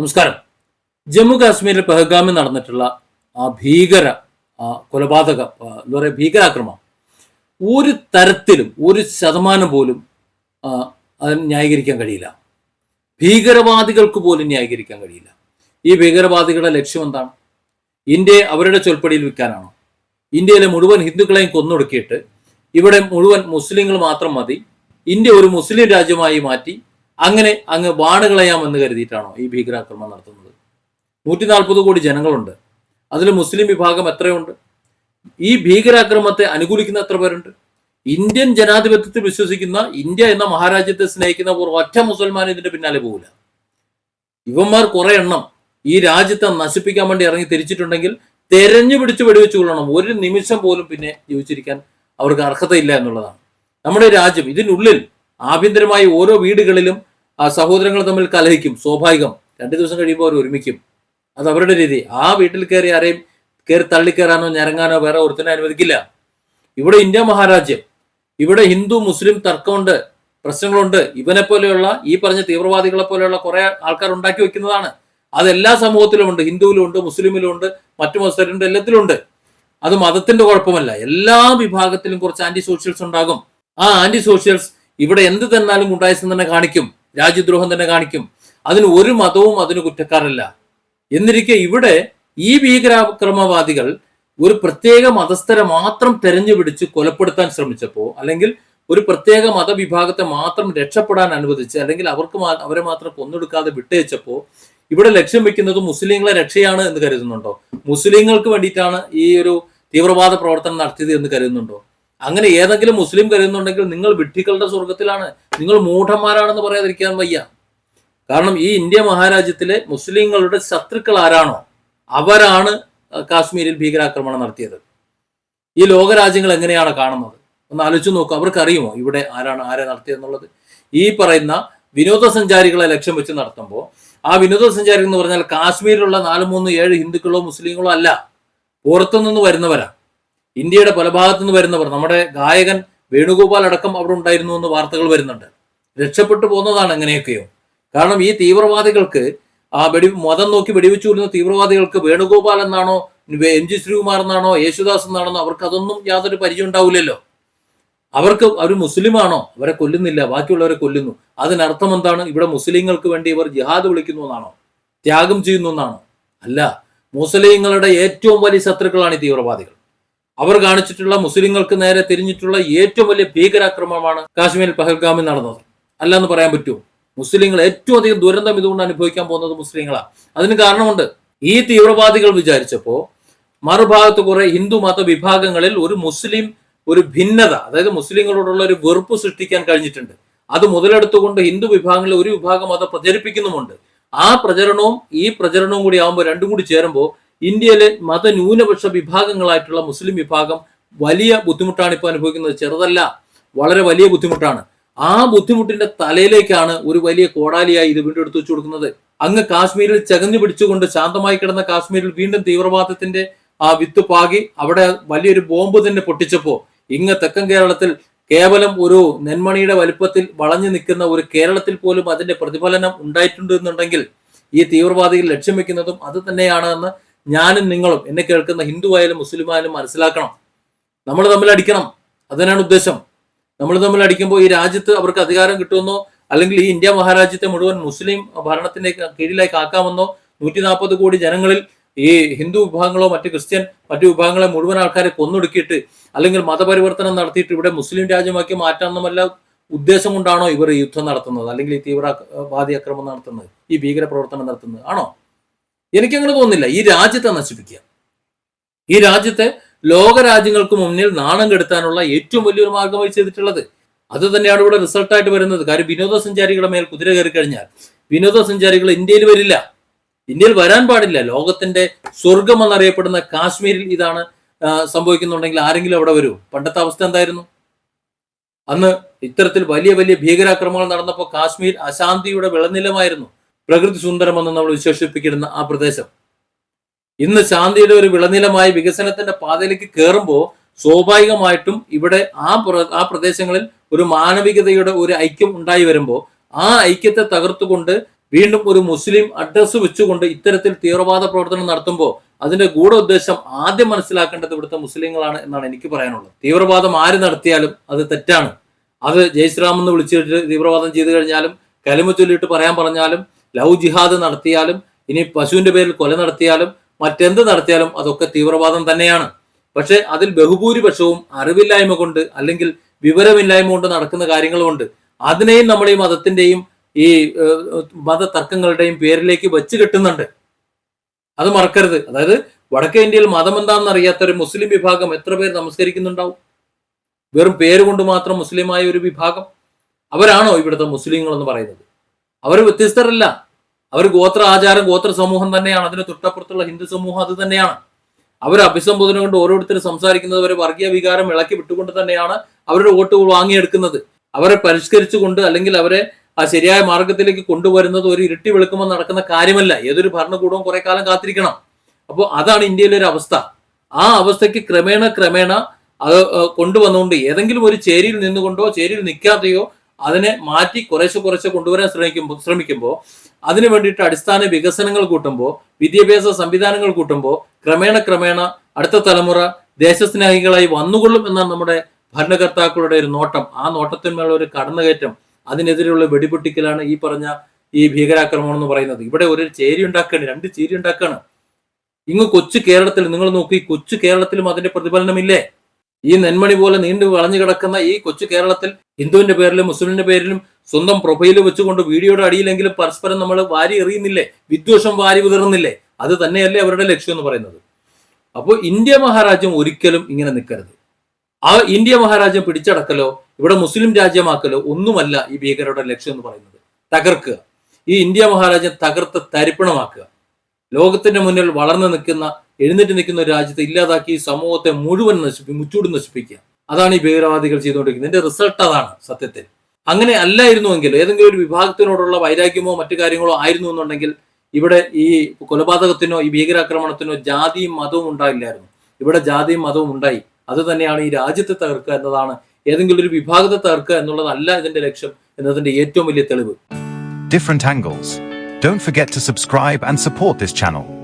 നമസ്കാരം. ജമ്മു കാശ്മീരിൽ പെഹ്ഗാമിൽ നടന്നിട്ടുള്ള ആ ഭീകര കൊലപാതക എന്താ പറയുക ഭീകരാക്രമണം ഒരു തരത്തിലും ഒരു ശതമാനം പോലും അത് ന്യായീകരിക്കാൻ കഴിയില്ല. ഭീകരവാദികൾക്ക് പോലും ന്യായീകരിക്കാൻ കഴിയില്ല. ഈ ഭീകരവാദികളുടെ ലക്ഷ്യം എന്താണ്? ഇന്ത്യയെ അവരുടെ ചൊൽപ്പടിയിൽ വിൽക്കാനാണോ? ഇന്ത്യയിലെ മുഴുവൻ ഹിന്ദുക്കളെയും കൊന്നൊടുക്കിയിട്ട് ഇവിടെ മുഴുവൻ മുസ്ലിങ്ങൾ മാത്രം മതി. ഇന്ത്യ ഒരു മുസ്ലിം രാജ്യമായി മാറ്റി അങ്ങനെ അങ്ങ് വാടുകളയാമെന്ന് കരുതിയിട്ടാണോ ഈ ഭീകരാക്രമണം നടത്തുന്നത്? നൂറ്റി നാൽപ്പത് കോടി ജനങ്ങളുണ്ട്. അതിൽ മുസ്ലിം വിഭാഗം എത്രയുണ്ട്? ഈ ഭീകരാക്രമത്തെ അനുകൂലിക്കുന്ന എത്ര പേരുണ്ട്? ഇന്ത്യൻ ജനാധിപത്യത്തിൽ വിശ്വസിക്കുന്ന ഇന്ത്യ എന്ന മഹാരാജ്യത്തെ സ്നേഹിക്കുന്ന ഒറ്റ മുസൽമാൻ ഇതിന്റെ പിന്നാലെ പോകില്ല ഇവന്മാർ കുറെ എണ്ണം ഈ രാജ്യത്തെ നശിപ്പിക്കാൻ വേണ്ടി ഇറങ്ങി തിരിച്ചിട്ടുണ്ടെങ്കിൽ തെരഞ്ഞു പിടിച്ച് വെടിവെച്ച് കൊള്ളണം ഒരു നിമിഷം പോലും പിന്നെ ജീവിച്ചിരിക്കാൻ അവർക്ക് അർഹതയില്ല എന്നുള്ളതാണ്. നമ്മുടെ രാജ്യം ഇതിനുള്ളിൽ ആഭ്യന്തരമായി ഓരോ വീടുകളിലും ആ സഹോദരങ്ങൾ തമ്മിൽ കലഹിക്കും. സ്വാഭാവികം. രണ്ട് ദിവസം കഴിയുമ്പോൾ അവർ ഒരുമിക്കും. അത് അവരുടെ രീതി. ആ വീട്ടിൽ കയറി ആരെയും കയറി തള്ളിക്കയറാനോ ഞരങ്ങാനോ വേറെ ഒരുത്തിനെ അനുവദിക്കില്ല. ഇവിടെ ഇന്ത്യ മഹാരാജ്യം. ഇവിടെ ഹിന്ദു മുസ്ലിം തർക്കമുണ്ട് പ്രശ്നങ്ങളുണ്ട്. ഇവനെ പോലെയുള്ള ഈ പറഞ്ഞ തീവ്രവാദികളെ പോലെയുള്ള കുറെ ആൾക്കാർ ഉണ്ടാക്കി വെക്കുന്നതാണ്. അത് എല്ലാ സമൂഹത്തിലും ഉണ്ട്. ഹിന്ദുവിലും ഉണ്ട് മുസ്ലിമിലും ഉണ്ട് മറ്റു മതസ്ഥരുണ്ട് എല്ലാത്തിലും ഉണ്ട്. അത് മതത്തിന്റെ കുഴപ്പമല്ല. എല്ലാ വിഭാഗത്തിലും കുറച്ച് ആന്റി സോഷ്യൽസ് ഉണ്ടാകും. ആ ആന്റി സോഷ്യൽസ് ഇവിടെ എന്ത് തന്നാലും ഉണ്ടായെന്ന് തന്നെ കാണിക്കും. രാജ്യദ്രോഹം തന്നെ കാണിക്കും. അതിന് ഒരു മതവും അതിന് കുറ്റക്കാരല്ല. എന്നിരിക്കെ ഇവിടെ ഈ ഭീകരാക്രമവാദികൾ ഒരു പ്രത്യേക മതസ്ഥരെ മാത്രം തെരഞ്ഞു പിടിച്ച് കൊലപ്പെടുത്താൻ ശ്രമിച്ചപ്പോൾ അല്ലെങ്കിൽ ഒരു പ്രത്യേക മതവിഭാഗത്തെ മാത്രം രക്ഷപ്പെടാൻ അനുവദിച്ച് അല്ലെങ്കിൽ അവർക്ക് അവരെ മാത്രം കൊന്നെടുക്കാതെ വിട്ടയച്ചപ്പോൾ ഇവിടെ ലക്ഷ്യം വെക്കുന്നത് മുസ്ലിങ്ങളെ രക്ഷയാണ് എന്ന് കരുതുന്നുണ്ടോ? മുസ്ലിങ്ങൾക്ക് വേണ്ടിയിട്ടാണ് ഈ ഒരു തീവ്രവാദ പ്രവർത്തനം നടത്തിയത് എന്ന് കരുതുന്നുണ്ടോ? അങ്ങനെ ഏതെങ്കിലും മുസ്ലിം കരുതുന്നുണ്ടെങ്കിൽ നിങ്ങൾ വിഡ്ഢികളുടെ സ്വർഗത്തിലാണ് നിങ്ങൾ മൂഢന്മാരാണെന്ന് പറയാതിരിക്കാൻ വയ്യ. കാരണം ഈ ഇന്ത്യ മഹാരാജ്യത്തിലെ മുസ്ലിങ്ങളുടെ ശത്രുക്കൾ ആരാണോ? അവരാണ് കാശ്മീരിൽ ഭീകരാക്രമണം നടത്തിയത്. ഈ ലോകരാജ്യങ്ങൾ എങ്ങനെയാണ് കാണുന്നത്? ഒന്ന് ആലോചിച്ച് നോക്കൂ. അവർക്കറിയുമോ ഇവിടെ ആരാണ് ആരെ നടത്തിയെന്നുള്ളത് ഈ പറയുന്ന വിനോദസഞ്ചാരികളെ ലക്ഷ്യം വെച്ച് നടത്തുമ്പോൾ ആ വിനോദസഞ്ചാരികൾ എന്ന് പറഞ്ഞാൽ കാശ്മീരിലുള്ള നാല് മൂന്ന് ഏഴ് ഹിന്ദുക്കളോ മുസ്ലിങ്ങളോ അല്ല. പുറത്തുനിന്ന് വരുന്നവരാ. ഇന്ത്യയുടെ പല ഭാഗത്തു നിന്ന് വരുന്നവർ നമ്മുടെ ഗായകൻ വേണുഗോപാൽ അടക്കം അവിടെ ഉണ്ടായിരുന്നു എന്ന് വാർത്തകൾ വരുന്നുണ്ട്. രക്ഷപ്പെട്ടു പോകുന്നതാണ് എങ്ങനെയൊക്കെയോ കാരണം ഈ തീവ്രവാദികൾക്ക് ആ വെടി മതം നോക്കി വെടിവെച്ചു കൊല്ലുന്ന തീവ്രവാദികൾക്ക് വേണുഗോപാൽ എന്നാണോ എം ജി ശ്രീകുമാർ എന്നാണോ യേശുദാസ് എന്നാണോ അവർക്ക് അതൊന്നും യാതൊരു പരിചയം ഉണ്ടാവില്ലല്ലോ. അവർക്ക് അവർ മുസ്ലിമാണോ? അവരെ കൊല്ലുന്നില്ല ബാക്കിയുള്ളവരെ കൊല്ലുന്നു. അതിനർത്ഥം എന്താണ്? ഇവിടെ മുസ്ലിങ്ങൾക്ക് വേണ്ടി ഇവർ ജിഹാദ് വിളിക്കുന്നു എന്നാണോ? ത്യാഗം ചെയ്യുന്നു എന്നാണോ? അല്ല. മുസ്ലിങ്ങളുടെ ഏറ്റവും വലിയ ശത്രുക്കളാണ് ഈ തീവ്രവാദികൾ. അവർ കാണിച്ചിട്ടുള്ള മുസ്ലിങ്ങൾക്ക് നേരെ തിരിഞ്ഞിട്ടുള്ള ഏറ്റവും വലിയ ഭീകരാക്രമണമാണ് കാശ്മീരിൽ പഹൽഗാമിൽ നടന്നത്. അല്ല എന്ന് പറയാൻ പറ്റുമോ? മുസ്ലിങ്ങൾ ഏറ്റവും അധികം ദുരന്തം ഇതുകൊണ്ട് അനുഭവിക്കാൻ പോകുന്നത് മുസ്ലിങ്ങളാണ് അതിന് കാരണമുണ്ട്. ഈ തീവ്രവാദികൾ വിചാരിച്ചപ്പോ മറുഭാഗത്ത് കുറെ ഹിന്ദു മത വിഭാഗങ്ങളിൽ ഒരു മുസ്ലിം ഒരു ഭിന്നത അതായത് മുസ്ലിങ്ങളോടുള്ള ഒരു വെറുപ്പ് സൃഷ്ടിക്കാൻ കഴിഞ്ഞിട്ടുണ്ട്. അത് മുതലെടുത്തുകൊണ്ട് ഹിന്ദു വിഭാഗങ്ങളിൽ ഒരു വിഭാഗം അത് പ്രചരിപ്പിക്കുന്നുമുണ്ട്. ആ പ്രചരണവും ഈ പ്രചരണവും കൂടി ആകുമ്പോൾ രണ്ടും കൂടി ചേരുമ്പോൾ ഇന്ത്യയിലെ മതന്യൂനപക്ഷ വിഭാഗങ്ങളായിട്ടുള്ള മുസ്ലിം വിഭാഗം വലിയ ബുദ്ധിമുട്ടാണ് ഇപ്പോൾ അനുഭവിക്കുന്നത്. ചെറുതല്ല വളരെ വലിയ ബുദ്ധിമുട്ടാണ്. ആ ബുദ്ധിമുട്ടിന്റെ തലയിലേക്കാണ് ഒരു വലിയ കോടാലിയായി ഇത് വീണ്ടും എടുത്തു വെച്ചു കൊടുക്കുന്നത്. അങ്ങ് കാശ്മീരിൽ ചകഞ്ഞു പിടിച്ചുകൊണ്ട് ശാന്തമായി കിടന്ന കാശ്മീരിൽ വീണ്ടും തീവ്രവാദത്തിന്റെ ആ വിത്ത് പാകി അവിടെ വലിയൊരു ബോംബ് തന്നെ പൊട്ടിച്ചപ്പോ ഇങ്ങ് തെക്കൻ കേരളത്തിൽ കേവലം ഒരു നെന്മണിയുടെ വലുപ്പത്തിൽ വളഞ്ഞു നിൽക്കുന്ന ഒരു കേരളത്തിൽ പോലും അതിന്റെ പ്രതിഫലനം ഉണ്ടായിട്ടുണ്ട് എന്നുണ്ടെങ്കിൽ ഈ തീവ്രവാദികൾ ലക്ഷ്യം വെക്കുന്നതും അത് തന്നെയാണ് എന്ന് ഞാനും നിങ്ങളും എന്നെ കേൾക്കുന്ന ഹിന്ദു ആയാലും മുസ്ലിം ആയാലും മനസ്സിലാക്കണം. നമ്മൾ തമ്മിൽ അടിക്കണം. അതിനാണ് ഉദ്ദേശം. നമ്മൾ തമ്മിൽ അടിക്കുമ്പോൾ ഈ രാജ്യത്ത് അവർക്ക് അധികാരം കിട്ടുമെന്നോ അല്ലെങ്കിൽ ഈ ഇന്ത്യ മഹാരാജ്യത്തെ മുഴുവൻ മുസ്ലിം ഭരണത്തിന്റെ കീഴിലേക്ക് ആക്കാമെന്നോ നൂറ്റി നാൽപ്പത് കോടി ജനങ്ങളിൽ ഈ ഹിന്ദു വിഭാഗങ്ങളോ മറ്റ് ക്രിസ്ത്യൻ മറ്റു വിഭാഗങ്ങളെ മുഴുവൻ ആൾക്കാരെ കൊന്നൊടുക്കിയിട്ട് അല്ലെങ്കിൽ മതപരിവർത്തനം നടത്തിയിട്ട് ഇവിടെ മുസ്ലിം രാജ്യമാക്കി മാറ്റാമെന്നുമല്ല ഉദ്ദേശം കൊണ്ടാണോ ഇവർ യുദ്ധം നടത്തുന്നത് അല്ലെങ്കിൽ ഈ തീവ്രവാദി അക്രമം നടത്തുന്നത് ഈ ഭീകര പ്രവർത്തനം നടത്തുന്നത്. ആണോ? എനിക്കങ്ങനെ തോന്നുന്നില്ല ഈ രാജ്യത്തെ നശിപ്പിക്കുക. ഈ രാജ്യത്തെ ലോകരാജ്യങ്ങൾക്ക് മുന്നിൽ നാണം കെടുത്താനുള്ള ഏറ്റവും വലിയൊരു മാർഗമായി ചെയ്തിട്ടുള്ളത് അത് തന്നെയാണ് ഇവിടെ റിസൾട്ടായിട്ട് വരുന്നത്. കാര്യം വിനോദസഞ്ചാരികളുടെ മേൽ കുതിര കയറി കഴിഞ്ഞാൽ വിനോദസഞ്ചാരികൾ ഇന്ത്യയിൽ വരില്ല. ഇന്ത്യയിൽ വരാൻ പാടില്ല. ലോകത്തിന്റെ സ്വർഗം എന്നറിയപ്പെടുന്ന കാശ്മീരിൽ ഇതാണ് സംഭവിക്കുന്നുണ്ടെങ്കിൽ ആരെങ്കിലും അവിടെ വരൂ. പണ്ടത്തെ അവസ്ഥ എന്തായിരുന്നു? അന്ന് ഇത്തരത്തിൽ വലിയ വലിയ ഭീകരാക്രമണങ്ങൾ നടന്നപ്പോൾ കാശ്മീർ അശാന്തിയുടെ വിളനിലമായിരുന്നു പ്രകൃതി സുന്ദരമെന്ന് നമ്മൾ വിശേഷിപ്പിക്കുന്ന ആ പ്രദേശം. ഇന്ന് ശാന്തിയുടെ ഒരു വിളനിലമായി വികസനത്തിന്റെ പാതയിലേക്ക് കയറുമ്പോൾ സ്വാഭാവികമായിട്ടും ഇവിടെ ആ ആ പ്രദേശങ്ങളിൽ ഒരു മാനവികതയുടെ ഒരു ഐക്യം ഉണ്ടായി വരുമ്പോൾ ആ ഐക്യത്തെ തകർത്തുകൊണ്ട് വീണ്ടും ഒരു മുസ്ലിം അഡ്രസ്സ് വെച്ചുകൊണ്ട് ഇത്തരത്തിൽ തീവ്രവാദ പ്രവർത്തനം നടത്തുമ്പോൾ അതിന്റെ ഗൂഢ ഉദ്ദേശം ആദ്യം മനസ്സിലാക്കേണ്ടത് ഇവിടുത്തെ മുസ്ലിങ്ങളാണ് എന്നാണ് എനിക്ക് പറയാനുള്ളത്. തീവ്രവാദം ആര് നടത്തിയാലും അത് തെറ്റാണ്. അത് ജയ്ശ്രാം എന്ന് വിളിച്ചിട്ട് തീവ്രവാദം ചെയ്തു കഴിഞ്ഞാലും കലിമ ചൊല്ലിയിട്ട് പറയാൻ പറഞ്ഞാലും ലവ് ജിഹാദ് നടത്തിയാലും ഇനി പശുവിന്റെ പേരിൽ കൊല നടത്തിയാലും മറ്റെന്ത് നടത്തിയാലും അതൊക്കെ തീവ്രവാദം തന്നെയാണ്. പക്ഷെ അതിൽ ബഹുഭൂരിപക്ഷവും അറിവില്ലായ്മ കൊണ്ട് അല്ലെങ്കിൽ വിവരമില്ലായ്മ കൊണ്ട് നടക്കുന്ന കാര്യങ്ങളുമുണ്ട് അതിനെയും നമ്മൾ ഈ മതത്തിന്റെയും ഈ മത തർക്കങ്ങളുടെയും പേരിലേക്ക് വെച്ച് കെട്ടുന്നുണ്ട്. അത് മറക്കരുത്. അതായത് വടക്കേ ഇന്ത്യയിൽ മതം എന്താണെന്ന് അറിയാത്ത ഒരു മുസ്ലിം വിഭാഗം എത്ര പേര് നമസ്കരിക്കുന്നുണ്ടാവും? വെറും പേര് കൊണ്ട് മാത്രം മുസ്ലിമായ ഒരു വിഭാഗം. അവരാണോ ഇവിടുത്തെ മുസ്ലിങ്ങൾ എന്ന് പറയുന്നത്? അവർ വ്യത്യസ്തരല്ല. അവർ ഗോത്ര ആചാരം ഗോത്ര സമൂഹം തന്നെയാണ്. അതിന് തൊട്ടപ്പുറത്തുള്ള ഹിന്ദു സമൂഹം അത് തന്നെയാണ്. അവർ അഭിസംബോധന കൊണ്ട് ഓരോരുത്തർ സംസാരിക്കുന്നത് വരെ വർഗീയ വികാരം ഇളക്കി വിട്ടുകൊണ്ട് തന്നെയാണ് അവരുടെ വോട്ട് വാങ്ങിയെടുക്കുന്നത്. അവരെ പരിഷ്കരിച്ചുകൊണ്ട് അല്ലെങ്കിൽ അവരെ ആ ശരിയായ മാർഗത്തിലേക്ക് കൊണ്ടുവരുന്നത് ഒരു ഇരുട്ടി വെളുക്കുമ്പോൾ നടക്കുന്ന കാര്യമല്ല. ഏതൊരു ഭരണകൂടവും കുറെ കാലം കാത്തിരിക്കണം. അപ്പോൾ അതാണ് ഇന്ത്യയിലെ ഒരു അവസ്ഥ. ആ അവസ്ഥയ്ക്ക് ക്രമേണ ക്രമേണ അത് കൊണ്ടുവന്നുകൊണ്ട് ഏതെങ്കിലും ഒരു ചേരിയിൽ നിന്നുകൊണ്ടോ ചേരിയിൽ നിൽക്കാതെയോ അതിനെ മാറ്റി കുറേശ്ശെ കുറേശ്ശെ കൊണ്ടുവരാൻ ശ്രമിക്കുമ്പോൾ ശ്രമിക്കുമ്പോൾ അതിനു വേണ്ടിയിട്ട് അടിസ്ഥാന വികസനങ്ങൾ കൂട്ടുമ്പോൾ വിദ്യാഭ്യാസ സംവിധാനങ്ങൾ കൂട്ടുമ്പോൾ ക്രമേണ ക്രമേണ അടുത്ത തലമുറ ദേശസ്നേഹികളായി വന്നുകൊള്ളും എന്നാണ് നമ്മുടെ ഭരണകർത്താക്കളുടെ ഒരു നോട്ടം. ആ നോട്ടത്തിന്മേലുള്ള ഒരു കടന്നുകയറ്റം അതിനെതിരെയുള്ള വെടിപൊട്ടിക്കലാണ് ഈ പറഞ്ഞ ഈ ഭീകരാക്രമണം എന്ന് പറയുന്നത്. ഇവിടെ ഒരു ചേരി ഉണ്ടാക്കുകയാണ് രണ്ട് ചേരി ഉണ്ടാക്കുകയാണ് ഇങ്ങ് കൊച്ചു കേരളത്തിൽ നിങ്ങൾ നോക്കി കൊച്ചു കേരളത്തിലും അതിന്റെ പ്രതിഫലനമില്ലേ? ഈ നെന്മണി പോലെ നീണ്ടു വളഞ്ഞു കിടക്കുന്ന ഈ കൊച്ചു കേരളത്തിൽ ഹിന്ദുവിന്റെ പേരിലും മുസ്ലിമിന്റെ പേരിലും സ്വന്തം പ്രൊഫൈൽ വെച്ചുകൊണ്ട് വീഡിയോയുടെ അടിയിലെങ്കിലും പരസ്പരം നമ്മൾ വാരി എറിയുന്നില്ലേ? വിദ്വേഷം വാരി വിതറുന്നില്ലേ? അത് തന്നെയല്ലേ അവരുടെ ലക്ഷ്യം എന്ന് പറയുന്നത്. അപ്പോൾ ഇന്ത്യ മഹാരാജ്യം ഒരിക്കലും ഇങ്ങനെ നിൽക്കരുത്. ആ ഇന്ത്യ മഹാരാജ്യം പിടിച്ചടക്കലോ ഇവിടെ മുസ്ലിം രാജ്യമാക്കലോ ഒന്നുമല്ല ഈ ഭീകരരുടെ ലക്ഷ്യം എന്ന് പറയുന്നത്. തകർക്കുക. ഈ ഇന്ത്യ മഹാരാജ്യം തകർത്ത് തരിപ്പണമാക്കുക. ലോകത്തിന്റെ മുന്നിൽ വളർന്നു നിൽക്കുന്ന എഴുന്നേറ്റ് നിൽക്കുന്ന ഒരു രാജ്യത്തെ ഇല്ലാതാക്കി സമൂഹത്തെ മുഴുവൻ നശിപ്പി മുച്ചൂട് നശിപ്പിക്കുക. അതാണ് ഈ ഭീകരവാദികൾ ചെയ്തുകൊണ്ടിരിക്കുന്നത്. ഇതിന്റെ റിസൾട്ട് അതാണ് സത്യത്തിൽ. അങ്ങനെ അല്ലായിരുന്നുവെങ്കിൽ ഏതെങ്കിലും ഒരു വിഭാഗത്തിനോടുള്ള വൈരാഗ്യമോ മറ്റു കാര്യങ്ങളോ ആയിരുന്നു എന്നുണ്ടെങ്കിൽ ഇവിടെ ഈ കൊലപാതകത്തിനോ ഈ ഭീകരാക്രമണത്തിനോ ജാതിയും മതവും ഉണ്ടായില്ലായിരുന്നു. ഇവിടെ ജാതിയും മതവും ഉണ്ടായി. അത് തന്നെയാണ് ഈ രാജ്യത്തെ തകർക്കുക എന്നതാണ്. ഏതെങ്കിലും ഒരു വിഭാഗത്തെ തകർക്കുക എന്നുള്ളതല്ല ഇതിന്റെ ലക്ഷ്യം എന്നതിന്റെ ഏറ്റവും വലിയ തെളിവ്. Different angles. Don't forget to subscribe and support this channel.